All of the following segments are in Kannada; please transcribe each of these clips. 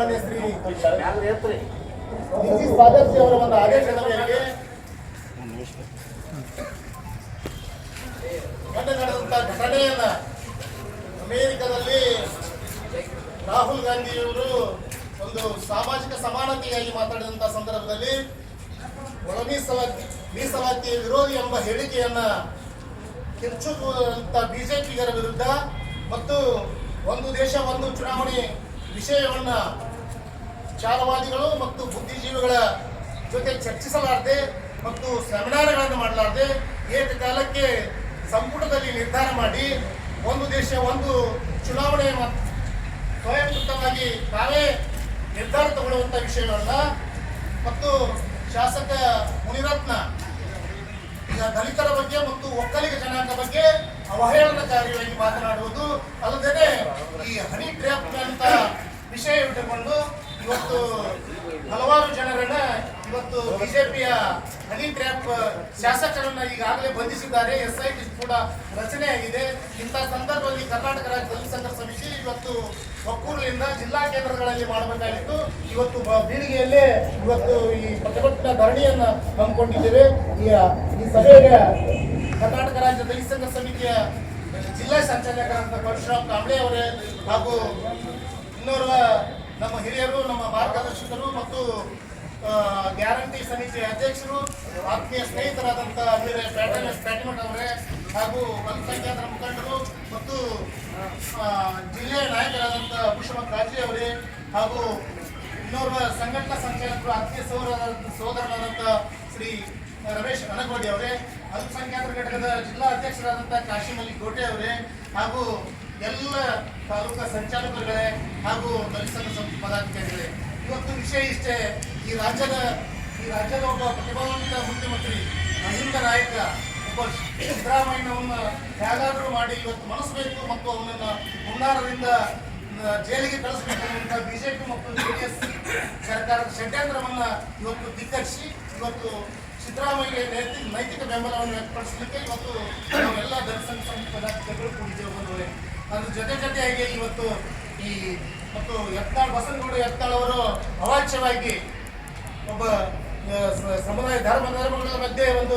ಶ್ರೀ ಸ್ವಾಗತ್ ಅವರ ಒಂದು ಆದೇಶದ ಮೇರೆಗೆ ಮೊನ್ನೆ ನಡೆದಂತ ಘಟನೆಯನ್ನ ಅಮೆರಿಕದಲ್ಲಿ ರಾಹುಲ್ ಗಾಂಧಿಯವರು ಒಂದು ಸಾಮಾಜಿಕ ಸಮಾನತೆಯಾಗಿ ಮಾತಾಡಿದಂತಹ ಸಂದರ್ಭದಲ್ಲಿ ಒಳ ಮೀಸಲಾತಿ ಮೀಸಲಾತಿಯ ವಿರೋಧಿ ಎಂಬ ಹೇಳಿಕೆಯನ್ನ ಕಿರ್ಚುವಂತ ಬಿಜೆಪಿಗರ ವಿರುದ್ಧ ಮತ್ತು ಒಂದು ದೇಶ ಒಂದು ಚುನಾವಣೆ ವಿಷಯವನ್ನ ಚಾರವಾದಿಗಳು ಮತ್ತು ಬುದ್ಧಿಜೀವಿಗಳ ಜೊತೆ ಚರ್ಚಿಸಲಾರದೆ ಮತ್ತು ಸೆಮಿನಾರ್ಗಳನ್ನು ಮಾಡಲಾರದೆ ಏಕಕಾಲಕ್ಕೆ ಸಂಪುಟದಲ್ಲಿ ನಿರ್ಧಾರ ಮಾಡಿ ಒಂದು ದೇಶ ಒಂದು ಚುನಾವಣೆ ಸ್ವಯಂಕೃತವಾಗಿ ತಾವೇ ನಿರ್ಧಾರ ತಗೊಳ್ಳುವಂಥ ವಿಷಯಗಳನ್ನು ಮತ್ತು ಶಾಸಕ ಮುನಿರತ್ನ ದಲಿತರ ಬಗ್ಗೆ ಮತ್ತು ಒಕ್ಕಲಿಗ ಜನಾಂಗ ಬಗ್ಗೆ ಅವಹೇಳನಕಾರಿಯಾಗಿ ಮಾತನಾಡುವುದು ಅಲ್ಲದೆ ಈ ಹನಿ ಟ್ರ್ಯಾಪ್ ವಿಷಯ ಇಟ್ಟುಕೊಂಡು ಇವತ್ತು ಹಲವಾರು ಜನರನ್ನ ಇವತ್ತು ಬಿಜೆಪಿಯ ಹನಿ ಟ್ರ್ಯಾಪ್ ಶಾಸಕರನ್ನ ಈಗಾಗಲೇ ಬಂಧಿಸಿದ್ದಾರೆ. ಎಸ್ ಐ ಟಿ ಕೂಡ ರಚನೆ ಆಗಿದೆ. ಇಂಥ ಸಂದರ್ಭದಲ್ಲಿ ಕರ್ನಾಟಕ ರಾಜ್ಯ ದಲಿತ ಸಂಘ ಸಮಿತಿ ಇವತ್ತು ಒಕ್ಕೂರಿನಿಂದ ಜಿಲ್ಲಾ ಕೇಂದ್ರಗಳಲ್ಲಿ ಮಾಡಬೇಕಾಗಿತ್ತು. ಇವತ್ತು ಬೀಳಿಗೆಯಲ್ಲೇ ಇವತ್ತು ಈ ಪ್ರತಿಭಟನಾ ಧರಣಿಯನ್ನ ಹಮ್ಮಿಕೊಂಡಿದ್ದೇವೆ. ಈ ಈ ಸಭೆಗೆ ಕರ್ನಾಟಕ ರಾಜ್ಯ ದಲಿತ ಸಂಘ ಸಮಿತಿಯ ಜಿಲ್ಲಾ ಸಂಚಾಲಕರಾದ ಪರಶುರಾಮ್ ಕಾಂಬ್ಳೆ ಅವರೇ ಹಾಗೂ ಇನ್ನೋರ್ವ ನಮ್ಮ ಹಿರಿಯರು, ನಮ್ಮ ಮಾರ್ಗದರ್ಶಕರು ಮತ್ತು ಗ್ಯಾರಂಟಿ ಸಮಿತಿ ಅಧ್ಯಕ್ಷರು, ಆತ್ಮೀಯ ಸ್ನೇಹಿತರಾದಂಥ ಪ್ಯಾಟಿಮಠ್ ಅವರೇ ಹಾಗೂ ಅಲ್ಪಸಂಖ್ಯಾತರ ಮುಖಂಡರು ಮತ್ತು ಜಿಲ್ಲೆಯ ನಾಯಕರಾದಂಥ ಭೂಷಣ ರಾಜಿ ಅವರೇ ಹಾಗೂ ಇನ್ನೋರ್ವ ಸಂಘಟನಾ ಸಂಚಾಲಕರು, ಆತ್ಮೀಯ ಸೋದರ ಸಹೋದರನಾದಂಥ ಶ್ರೀ ರಮೇಶ್ ಅನಗೋಡಿ ಅವರೇ, ಅಲ್ಪಸಂಖ್ಯಾತರ ಘಟಕದ ಜಿಲ್ಲಾ ಅಧ್ಯಕ್ಷರಾದಂಥ ಕಾಶಿ ಮಲ್ಲಿಕ್ ಕೋಟೆ ಅವರೇ ಹಾಗೂ ಎಲ್ಲ ತಾಲೂಕಾ ಸಂಚಾಲಕರುಗಳೇ ಹಾಗೂ ದಲಿತ ಸಂಘ ಪದಾಧಿಕಾರಿಗಳೇ, ಇವತ್ತು ವಿಷಯ ಇಷ್ಟೇ, ಈ ರಾಜ್ಯದ ಈ ರಾಜ್ಯದ ಒಬ್ಬ ಪ್ರತಿಭಾವಂತ ಮುಖ್ಯಮಂತ್ರಿ ಅಹಿಂದ ನಾಯಕ, ಒಬ್ಬ ಸಿದ್ದರಾಮಯ್ಯನವನ್ನ ಹೇಗಾದರೂ ಮಾಡಿ ಇವತ್ತು ಮನಸ್ಬೇಕು ಮತ್ತು ಅವನನ್ನ ಹುನ್ನಾರದಿಂದ ಜೈಲಿಗೆ ಕಳಿಸಬೇಕು ಅಂತ ಬಿಜೆಪಿ ಮತ್ತು ಜೆಡಿಎಸ್ ಸರ್ಕಾರದ ಷಡ್ಯಂತ್ರವನ್ನ ಇವತ್ತು ಧಿಕ್ಕರಿಸಿ, ಇವತ್ತು ಸಿದ್ದರಾಮಯ್ಯ ನೈತಿಕ ನೈತಿಕ ಬೆಂಬಲವನ್ನು ವ್ಯಕ್ತಪಡಿಸಲಿಕ್ಕೆ ಇವತ್ತು ನಾವೆಲ್ಲ ದರ್ಶನ ಸಂಘ ಪದಾಧಿಕಾರಿಗಳು ಕೂಡಿದ್ದೇವೆ ಬಂದವರೆ ಅದ್ರ ಜೊತೆ ಜೊತೆಯಾಗಿ ಇವತ್ತು ಈ ಮತ್ತು ಯತ್ನಾಳ್ ಬಸನಗೌಡ ಯತ್ನಾಳ್ ಅವರು ಅವಾಚ್ಯವಾಗಿ ಒಬ್ಬ ಸಮುದಾಯ ಧರ್ಮ, ಧರ್ಮಗಳ ಮಧ್ಯೆ ಒಂದು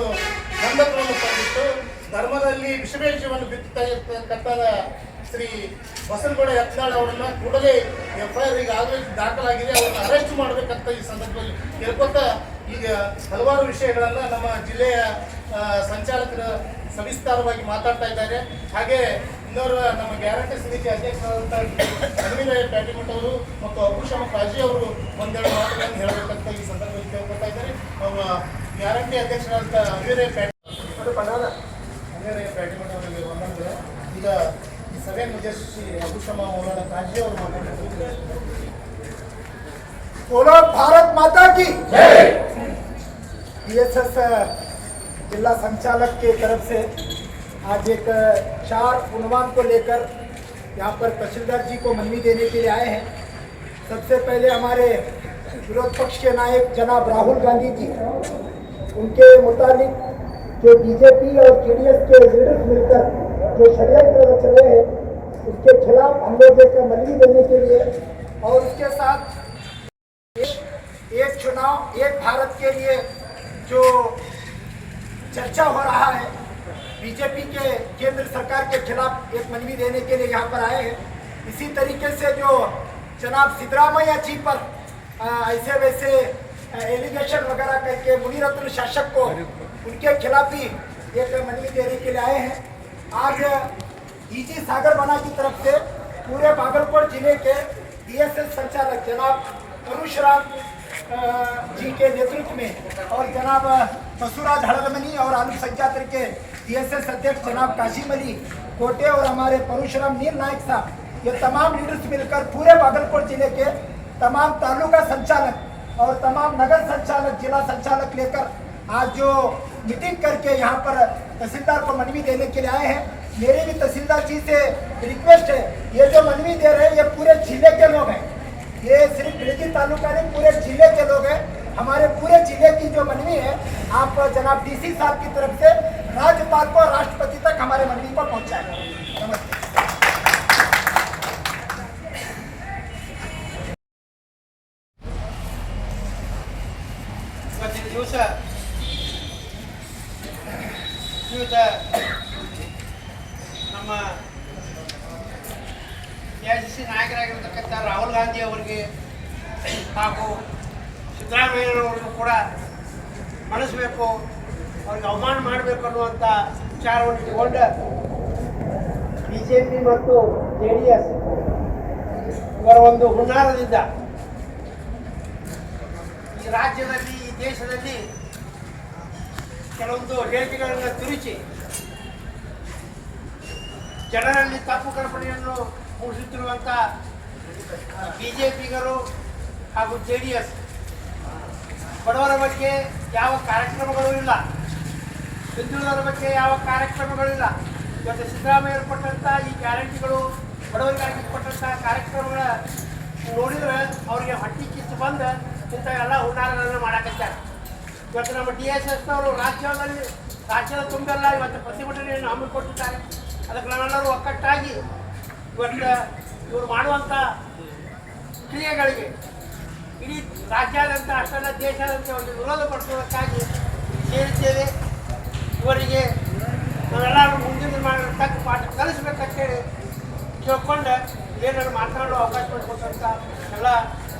ಬಂಧಕವನ್ನು ತಂದಿತ್ತು. ಧರ್ಮದಲ್ಲಿ ವಿಷಬೇಷವನ್ನು ಇರ್ತಕ್ಕಂಥ ಶ್ರೀ ಬಸನಗೌಡ ಯತ್ನಾಳ್ ಅವರನ್ನ ಕೂಡಲೇ ಎಫ್ ಐ ಆರ್ ದಾಖಲಾಗಿದೆ. ಅವರನ್ನು ಅರೆಸ್ಟ್ ಮಾಡಬೇಕಂತ ಈ ಸಂದರ್ಭದಲ್ಲಿ ಕೇಳ್ಕೊತ ಈಗ ಹಲವಾರು ವಿಷಯಗಳನ್ನ ನಮ್ಮ ಜಿಲ್ಲೆಯ ಸಂಚಾಲಕರ ಸವಿಸ್ತಾರವಾಗಿ ಮಾತಾಡ್ತಾ ಇದ್ದಾರೆ. ಹಾಗೆ ಇನ್ನೋರ್ವ ನಮ್ಮ ಗ್ಯಾರಂಟಿ ಸಮಿತಿ ಅಧ್ಯಕ್ಷರಾದಂಥ ಅರವಿಂದ ಪ್ಯಾಟಿಮಠ್ ಅವರು ಮತ್ತು ಅಭೂಷಮ ಕಾಜಿ ಅವರು ಒಂದೆರಡು ಮಾತುಗಳನ್ನು ಹೇಳಬೇಕಂತ ಈ ಸಂದರ್ಭದಲ್ಲಿ ಕೇಳ್ಕೊತಾ ಇದ್ದಾರೆ ಅವ ಗ್ಯಾರಂಟಿ ಅಧ್ಯಕ್ಷರಾದಂಥ ಅಮೀರೇ ಪ್ಯಾಟಿ ಅದು ಪದಾನ ಅಮೀರೇ ಪ್ಯಾಟಿಮಠ್ ಅವರಿಗೆ ಒಂದೊಂದು ಈಗ ಈ ಸಭೆಯನ್ನು ಉದ್ದೇಶಿಸಿ ಅಭೂಷಮ ಮೌಲಾನ ಕಾಜಿ ಅವರು ಮಾತಾಡ್ತಾರೆ बोलो भारत माता की बीएसएस जिला संचालक के तरफ से आज एक चार उन्वान को लेकर यहाँ पर तहसीलदार जी को मनवी देने के लिए आए हैं। सबसे पहले हमारे विरोध पक्ष के नायक जनाब राहुल गांधी जी, उनके मुताबिक जो बीजेपी और जेडीएस के लीडर्स मिलकर जो षड्यंत्र रच रहे हैं, उसके खिलाफ हम लोग एक मनवी देने के लिए और उसके साथ एक चुनाव एक भारत के लिए जो चर्चा हो रहा है बीजेपी के केंद्र सरकार के खिलाफ एक मनवी देने के लिए यहाँ पर आए हैं। इसी तरीके से जो जनाब सिद्धरामैया जी पर ऐसे वैसे एलिगेशन वगैरह करके मुनिरत्न शासक को उनके खिलाफ भी एक मनवी देने के लिए आए हैं। आज डीजी सागर बना की तरफ़ से पूरे बागलकोट ज़िले के डीएसएस संचालक जनाब परशुराम अ, जी के नेतृत्व में और जनाब बसुराज हड़गमनी और अल्पसंख्यातर के डीएसएस अध्यक्ष जनाब काशिम अली कोटे और हमारे परशुराम नील नायक साहब, ये तमाम लीडर्स मिलकर पूरे बागलकोट ज़िले के तमाम तालुका संचालक और तमाम नगर संचालक, जिला संचालक लेकर आज जो मीटिंग करके यहाँ पर तहसीलदार को मनवी देने के लिए आए हैं। मेरी भी तहसीलदार जी से रिक्वेस्ट है, ये जो मनवी दे रहे हैं, ये पूरे ज़िले के लोग हैं। ये सिर्फ़ बिलगी तालुका नहीं, पूरे ज़िले के लोग हैं। हमारे पूरे ज़िले की जो मनवी है, आप जनाब डीसी साहब की तरफ़ से राज्यपाल को राष्ट्रपति तक हमारे मंदिर पर पहुंचाएगा नमस्ते। ನಮ್ಮ ಯಶಸ್ವಿ ನಾಯಕರಾಗಿರ್ತಕ್ಕಂಥ ರಾಹುಲ್ ಗಾಂಧಿ ಅವರಿಗೆ ಹಾಗೂ ಸಿದ್ದರಾಮಯ್ಯನವರಿಗೂ ಕೂಡ ಮನಸ್ಬೇಕು ಅವ್ರಿಗೆ ಅವಮಾನ ಮಾಡಬೇಕು ಅನ್ನುವಂಥ ವಿಚಾರವನ್ನು ಇಟ್ಕೊಂಡ ಬಿ ಜೆ ಪಿ ಮತ್ತು ಜೆ ಡಿ ಎಸ್ ಇವರ ಒಂದು ಹುನ್ನಾರದಿಂದ ಈ ರಾಜ್ಯದಲ್ಲಿ, ಈ ದೇಶದಲ್ಲಿ ಕೆಲವೊಂದು ಹೇಳಿಕೆಗಳನ್ನು ತಿರುಚಿ ಜನರಲ್ಲಿ ತಪ್ಪು ಕಲ್ಪನೆಯನ್ನು ಮೂಡಿಸುತ್ತಿರುವಂಥ ಬಿಜೆಪಿಗರು ಹಾಗೂ ಜೆ ಡಿ ಎಸ್ ಬಡವರ ಬಗ್ಗೆ ಯಾವ ಕಾರ್ಯಕ್ರಮಗಳು ಇಲ್ಲ. ಹಿಂದುಳಿದವರ ಬಗ್ಗೆ ಯಾವ ಕಾರ್ಯಕ್ರಮಗಳಿಲ್ಲ. ಇವತ್ತು ಸಿದ್ದರಾಮಯ್ಯ ಕೊಟ್ಟಂಥ ಈ ಗ್ಯಾರಂಟಿಗಳು, ಬಡವರಿಗಾಗಿ ಕೊಟ್ಟಂಥ ಕಾರ್ಯಕ್ರಮಗಳ ನೋಡಿದ್ರೆ ಅವರಿಗೆ ಹೊಟ್ಟಿ ಕಿತ್ತು ಬಂದು ಇಂಥ ಎಲ್ಲ ಹುನ್ನಾರಗಳನ್ನು ಮಾಡಾಕತ್ತಾರೆ. ಇವತ್ತು ನಮ್ಮ ಡಿ ಎಸ್ ಎಸ್ನವರು ರಾಜ್ಯದಲ್ಲಿ, ರಾಜ್ಯದ ತುಂಬೆಲ್ಲ, ಇವತ್ತು ಪ್ರತಿಭಟನೆಯನ್ನು ಹಮ್ಮಿಕೊಟ್ಟಿದ್ದಾರೆ. ಅದಕ್ಕೆ ನಾವೆಲ್ಲರೂ ಒಕ್ಕಟ್ಟಾಗಿ ಇವತ್ತು ಇವರು ಮಾಡುವಂಥ ಕ್ರಿಯೆಗಳಿಗೆ ಇಡೀ ರಾಜ್ಯಾದ್ಯಂತ ಅಷ್ಟೆಲ್ಲ, ದೇಶಾದ್ಯಂತ ಒಂದು ವಿರೋಧ ಪಡಿಸುವುದಕ್ಕಾಗಿ ಸೇರಿದ್ದೇವೆ. ಇವರಿಗೆ ನಾವೆಲ್ಲರೂ ಮುಂದಿನ ತಕ್ಕ ಪಾಠ ಕಲಿಸ್ಬೇಕಂತೇಳಿ ಕೇಳ್ಕೊಂಡು ಏನಾದ್ರು ಮಾತನಾಡೋ ಅವಕಾಶ ಮಾಡಿಕೊಟ್ಟಂಥ ಎಲ್ಲ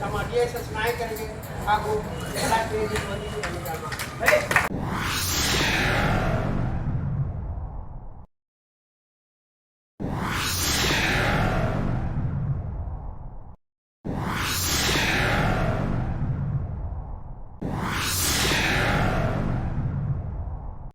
ನಮ್ಮ ಡಿ ಎಸ್ ಎಸ್ ನಾಯಕರಿಗೆ ಹಾಗೂ ಎಲ್ಲ